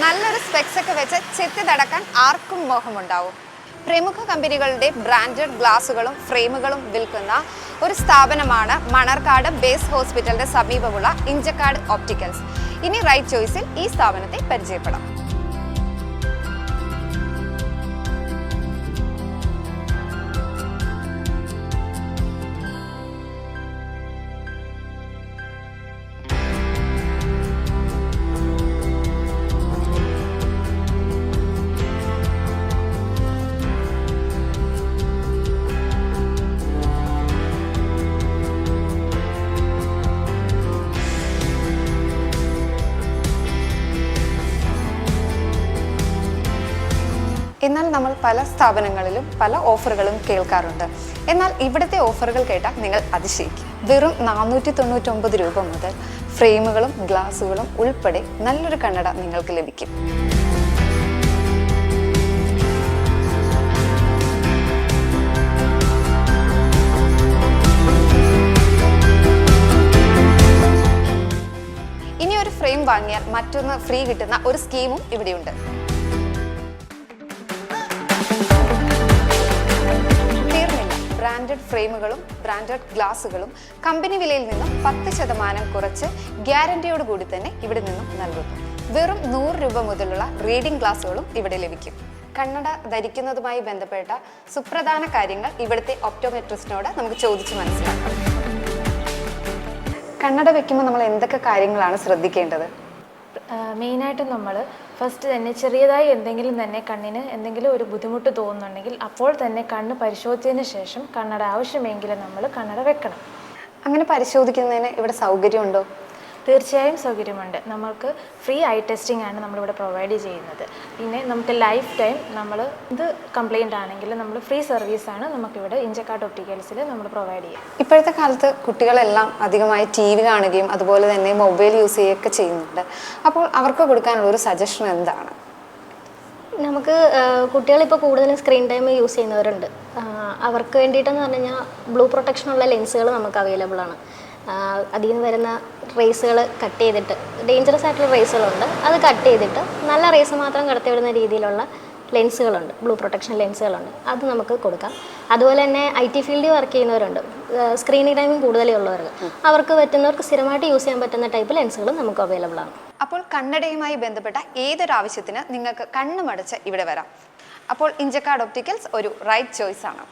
നല്ലൊരു സ്പെക്സ് ഒക്കെ വെച്ച് ചെത്തി തടക്കാൻ ആർക്കും മോഹമുണ്ടാവും. പ്രമുഖ കമ്പനികളുടെ ബ്രാൻഡഡ് ഗ്ലാസുകളും ഫ്രെയിമുകളും വിൽക്കുന്ന ഒരു സ്ഥാപനമാണ് മണർക്കാട് ബേസ് ഹോസ്പിറ്റലിന്റെ സമീപമുള്ള ഇഞ്ചക്കാട് ഓപ്റ്റിക്കൽസ് ഇനി റൈറ്റ് ചോയ്സിൽ ഈ സ്ഥാപനത്തെ പരിചയപ്പെടാം. എന്നാൽ നമ്മൾ പല സ്ഥാപനങ്ങളിലും പല ഓഫറുകളും കേൾക്കാറുണ്ട്. എന്നാൽ ഇവിടുത്തെ ഓഫറുകൾ കേട്ടാൽ നിങ്ങൾ അതിശയിക്കും. വെറും നാനൂറ്റി തൊണ്ണൂറ്റൊമ്പത് രൂപ മുതൽ ഫ്രെയിമുകളും ഗ്ലാസുകളും ഉൾപ്പെടെ നല്ലൊരു കണ്ണട നിങ്ങൾക്ക് ലഭിക്കും. ഇനി ഒരു ഫ്രെയിം വാങ്ങിയാൽ മറ്റൊന്ന് ഫ്രീ കിട്ടുന്ന ഒരു സ്കീമും ഇവിടെയുണ്ട്. ബ്രാൻഡഡ് ഫ്രെയിമുകളും ബ്രാൻഡഡ് ഗ്ലാസുകളും കമ്പനി വിലയിൽ നിന്നും പത്ത് ശതമാനം കുറച്ച് ഗ്യാരണ്ടിയോട് കൂടി തന്നെ ഇവിടെ നിന്നും നൽകുന്നു. വെറും നൂറ് രൂപ മുതലുള്ള റീഡിംഗ് ഗ്ലാസുകളും ഇവിടെ ലഭിക്കും. കണ്ണട ധരിക്കുന്നതുമായി ബന്ധപ്പെട്ട സുപ്രധാന കാര്യങ്ങൾ ഇവിടുത്തെ ഒപ്റ്റോമെട്രിസ്റ്റിനോട് നമുക്ക് ചോദിച്ച് മനസ്സിലാക്കാം. കണ്ണട വെക്കുമ്പോൾ നമ്മൾ എന്തൊക്കെ കാര്യങ്ങളാണ് ശ്രദ്ധിക്കേണ്ടത്? മെയിനായിട്ട് നമ്മൾ ഫസ്റ്റ് തന്നെ ചെറിയതായി എന്തെങ്കിലും തന്നെ കണ്ണിന് എന്തെങ്കിലും ഒരു ബുദ്ധിമുട്ട് തോന്നുന്നുണ്ടെങ്കിൽ അപ്പോൾ തന്നെ കണ്ണ് പരിശോധിച്ചതിന് ശേഷം കണ്ണട ആവശ്യമെങ്കിൽ നമ്മൾ കണ്ണട വെക്കണം. അങ്ങനെ പരിശോധിക്കുന്നതിന് ഇവിടെ സൗകര്യമുണ്ടോ? തീർച്ചയായും സൗകര്യമുണ്ട്. നമുക്ക് ഫ്രീ ഐ ടെസ്റ്റിംഗ് ആണ് നമ്മളിവിടെ പ്രൊവൈഡ് ചെയ്യുന്നത്. പിന്നെ നമുക്ക് ലൈഫ് ടൈം നമ്മൾ ഇത് കംപ്ലൈന്റ് ആണെങ്കിൽ നമ്മൾ ഫ്രീ സർവീസാണ് നമുക്കിവിടെ ഇഞ്ചക്കാട്ട് ഒപ്റ്റിക്കൽസിൽ നമ്മൾ പ്രൊവൈഡ് ചെയ്യുക ഇപ്പോഴത്തെ കാലത്ത് കുട്ടികളെല്ലാം അധികമായി ടി വി കാണുകയും അതുപോലെ തന്നെ മൊബൈൽ യൂസ് ചെയ്യുകയൊക്കെ ചെയ്യുന്നുണ്ട്. അപ്പോൾ അവർക്ക് കൊടുക്കാനുള്ള ഒരു സജഷൻ എന്താണ്? നമുക്ക് കുട്ടികളിപ്പോൾ കൂടുതലും സ്ക്രീൻ ടൈം യൂസ് ചെയ്യുന്നവരുണ്ട്. അവർക്ക് വേണ്ടിയിട്ടെന്ന് പറഞ്ഞു കഴിഞ്ഞാൽ ബ്ലൂ പ്രൊട്ടക്ഷനുള്ള ലെൻസുകൾ നമുക്ക് അവൈലബിൾ ആണ്. അതിൽ നിന്ന് വരുന്ന റേസുകൾ കട്ട് ചെയ്തിട്ട് ഡേഞ്ചറസ് ആയിട്ടുള്ള റേസുകളുണ്ട് അത് കട്ട് ചെയ്തിട്ട് നല്ല റേസ് മാത്രം കടത്തിവിടുന്ന രീതിയിലുള്ള ലെൻസുകളുണ്ട് ബ്ലൂ പ്രൊട്ടക്ഷൻ ലെൻസുകളുണ്ട് അത് നമുക്ക് കൊടുക്കാം. അതുപോലെ തന്നെ ഐ ടി ഫീൽഡിൽ വർക്ക് ചെയ്യുന്നവരുണ്ട്. സ്ക്രീനിങ് ടൈമും കൂടുതലേ ഉള്ളവർക്ക്. അവർക്ക് പറ്റുന്നവർക്ക് സ്ഥിരമായിട്ട് യൂസ് ചെയ്യാൻ പറ്റുന്ന ടൈപ്പ് ലെൻസുകളും നമുക്ക് അവൈലബിൾ ആണ്. അപ്പോൾ കണ്ണടയുമായി ബന്ധപ്പെട്ട ഏതൊരു ആവശ്യത്തിന് നിങ്ങൾക്ക് കണ്ണുമടച്ച് ഇവിടെ വരാം. അപ്പോൾ ഇഞ്ചക്കാട് ഒപ്റ്റിക്കൽസ് ഒരു റൈറ്റ് ചോയ്സ് ആണ്.